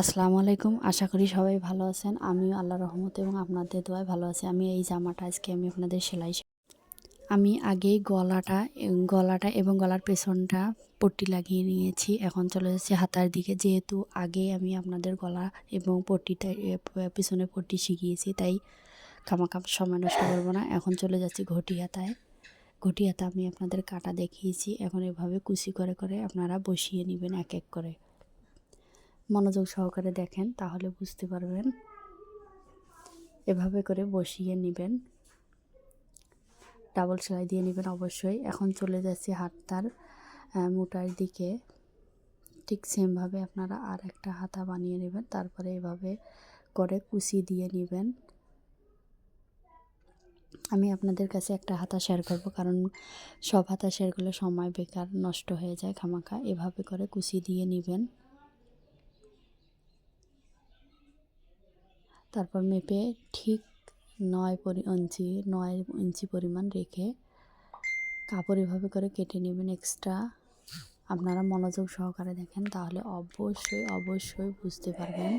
আসসালামু আলাইকুম। আশা করি সবাই ভালো আছেন। আমিও আল্লাহ রহমত এবং আপনাদের দোয়ায় ভালো আছি। আমি এই জামাটা আজকে আমি আপনাদের সেলাই আমি আগেই গলাটা গলাটা এবং গলার পেছনটা পট্টি লাগিয়ে নিয়েছি। এখন চলে যাচ্ছি হাতার দিকে। যেহেতু আগে আমি আপনাদের গলা এবং পট্টিটা পেছনে পট্টি শিখিয়েছি, তাই কামাকাম সময় নষ্ট করব না। এখন চলে যাচ্ছি ঘটি হাতায়। ঘটি হাতা আমি আপনাদের কাটা দেখিয়েছি। এখন এভাবে কুচি করে করে আপনারা বসিয়ে নেবেন এক এক করে। মনোযোগ সহকারে দেখেন, তাহলে বুঝতে পারবেন। এভাবে করে বসিয়ে নেবেন। ডাবল সেলাই দিয়ে নেবেন অবশ্যই। এখন চলে যাচ্ছি হাতটার মোটার দিকে। ঠিক সেমভাবে আপনারা আর একটা হাতা বানিয়ে নেবেন, তারপরে এভাবে করে কুচি দিয়ে নেবেন। আমি আপনাদের কাছে একটা হাতা শেয়ার করব, কারণ সব হাতা শেয়ার করলে সময় বেকার নষ্ট হয়ে যায় খামাখা। এভাবে করে কুচি দিয়ে নেবেন। তারপর মেপে ঠিক নয় পরি ইঞ্চি, নয় ইঞ্চি পরিমাণ রেখে কাপড় এভাবে করে কেটে নেবেন এক্সট্রা আপনারা মনোযোগ সহকারে দেখেন, তাহলে অবশ্যই অবশ্যই বুঝতে পারবেন।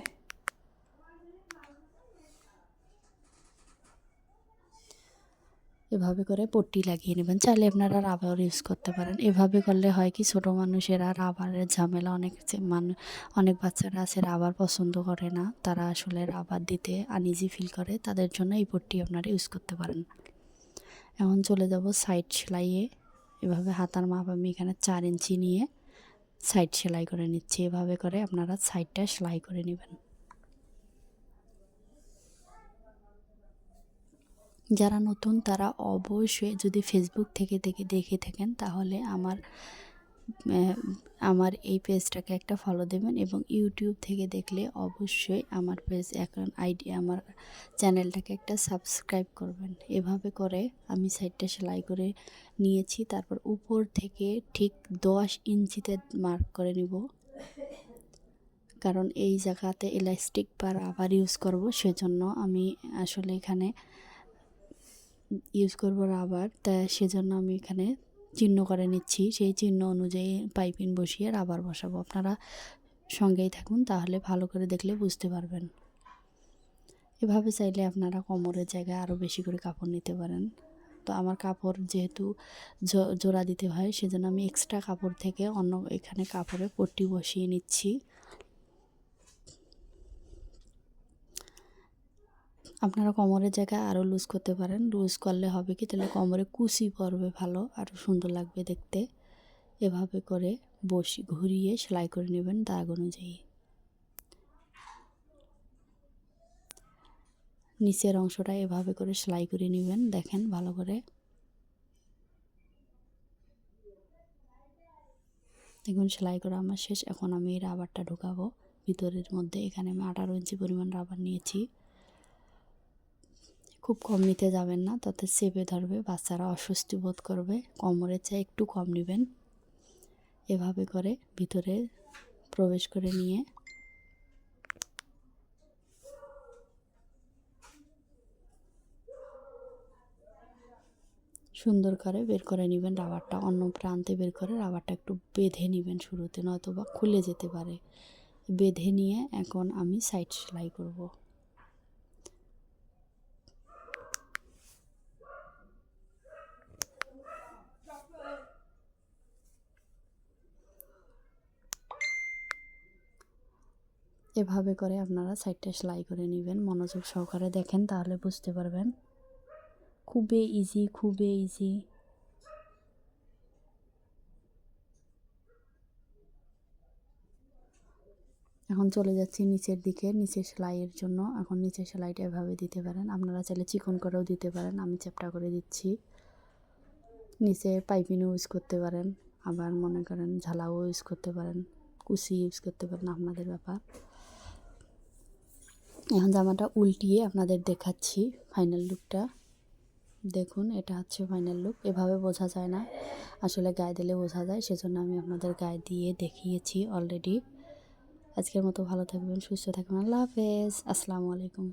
এভাবে করে পট্টি লাগিয়ে নেবেন। চাইলে আপনারা রাবার ইউজ করতে পারেন। এভাবে করলে হয় কি, ছোটো মানুষেরা রাবারের ঝামেলা অনেক যে- মানু, অনেক বাচ্চারা আছে, রাবার পছন্দ করে না। তারা আসলে রাবার দিতে আনইজি ফিল করে। তাদের জন্য এই পট্টি আপনারা ইউজ করতে পারেন। এখন চলে যাব সাইড সেলাইয়ে। এভাবে হাতার মাপ আমি এখানে চার ইঞ্চি নিয়ে সাইড সেলাই করে নিচ্ছি। এভাবে করে আপনারা সাইডটা সেলাই করে নেবেন। যারা নতুন তারা অবশ্যই যদি ফেসবুক থেকে দেখে দেখে থাকেন তাহলে আমার আমার এই পেজটাকে একটা ফলো দেবেন এবং ইউটিউব থেকে দেখলে অবশ্যই আমার পেজ এখন আইডি আমার চ্যানেলটাকে একটা সাবস্ক্রাইব করবেন। এভাবে করে আমি সাইডটা সেলাই করে নিয়েছি, তারপর উপর থেকে ঠিক দশ ইঞ্চিতে মার্ক করে নিব। কারণ এই জায়গাতে ইলাস্টিক বার আবার ইউজ করব, সেজন্য আমি আসলে এখানে ইউজ করব রাবার তা সেজন্য আমি এখানে চিহ্ন করে নিচ্ছি। সেই চিহ্ন অনুযায়ী পাইপিং বসিয়ে রাবার বসাবো। আপনারা সঙ্গেই থাকুন, তাহলে ভালো করে দেখলে বুঝতে পারবেন। এভাবে চাইলে আপনারা কোমরের জায়গায় আরও বেশি করে কাপড় নিতে পারেন। তো আমার কাপড় যেহেতু জোড়া দিতে হয়, সেজন্য আমি এক্সট্রা কাপড় থেকে অন্য এখানে কাপড়ে পট্টি বসিয়ে নিচ্ছি। আপনারা কোমরের জায়গায় আরও লুজ করতে পারেন। লুজ করলে হবে কি? তাহলে কোমরে কুচি পড়বে ভালো আরও সুন্দর লাগবে দেখতে। এভাবে করে বসি, ঘুরিয়ে সেলাই করে নেবেন দাগ অনুযায়ী। নিচের অংশটা এভাবে করে সেলাই করে নেবেন, দেখেন ভালো করে। দেখুন, সেলাই করা আমার শেষ। এখন আমি রাবারটা ঢোকাবো। ভিতরের মধ্যে এখানে আমি আঠারো ইঞ্চি পরিমাণ রাবার নিয়েছি। খুব কম নিতে যাবেন না, তাতে চেপে ধরবে, বাচ্চারা অস্বস্তি বোধ করবে কোমরের চেয়ে একটু কম নেবেন। এভাবে করে ভিতরে প্রবেশ করে নিয়ে সুন্দর করে বের করে নেবেন রাবারটা, অন্য প্রান্তে বের করে রাবারটা একটু বেঁধে নেবেন শুরুতে নয়তো বা খুলে যেতে পারে। বেঁধে নিয়ে এখন আমি সাইড সেলাই করব। এভাবে করে আপনারা সাইডটা সেলাই করে নেবেন, মনোযোগ সহকারে দেখেন তাহলে বুঝতে পারবেন। খুবই ইজি খুবই ইজি এখন চলে যাচ্ছি নিচের দিকে, নিচের সেলাইয়ের জন্য। এখন নিচের সেলাইটা এভাবে দিতে পারেন। আপনারা চাইলে চিকন করেও দিতে পারেন। আমি চ্যাপটা করে দিচ্ছি। নিচে পাইপিনও ইউজ করতে পারেন। আবার মনে করেন ঝালাও ইউজ করতে পারেন। কুচি ইউজ করতে পারেন আপনাদের ব্যাপার। এখন জামাটা উল্টিয়ে আপনাদের দেখাচ্ছি ফাইনাল লুকটা দেখুন, এটা হচ্ছে ফাইনাল লুক এভাবে বোঝা যায় না। আসলে গায়ে দিলে বোঝা যায়, সেজন্য আমি আপনাদের গায়ে দিয়ে দেখিয়েছি অলরেডি আজকের মতো ভালো থাকবেন, সুস্থ থাকবেন, আল্লাহ হাফেজ, আসসালামু আলাইকুম।